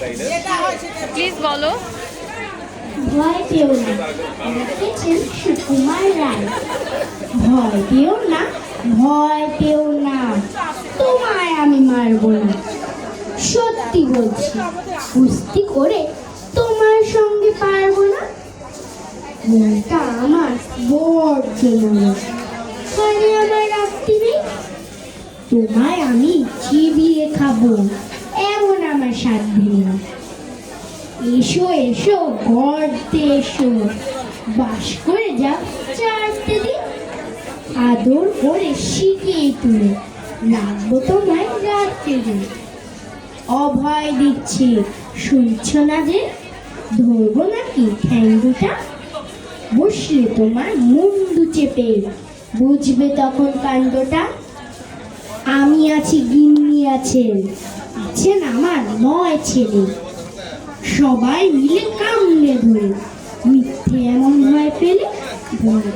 Please বলো। ভয় পেও না। লিখেছেন সুকুমার রায়? ভয় পেও না ভয় পেও না। তোমায় আমি মারবো না। সত্যি বলছি কুস্তি করে তোমার সঙ্গে পারব না। মনটা আমার বড্ড নরম আরে আমার রাখতে নেই তোমায় আমি চিবিয়ে খাব। আমার সাধ্য নেই এসো এসো গর্তে এসো। বাস করে যা, চারটে দিন। আদর করে শিখিয়ে তুলে। রাখব তোমায় রাত্রে অভয় দিচ্ছি, শুনছ না যে? ধরবো নাকি ঠ্যাং দুটা বসলে তোমার মুন্ডু চেপে। বুঝবে তখন কাণ্ডটা? আমি আছি, গিন্নি আছেন। আছেন আমার নয় ছেলে। সবাই মিলে কামড়ে ধরে। মিথ্যে এমন ভয় পেলে ধরে।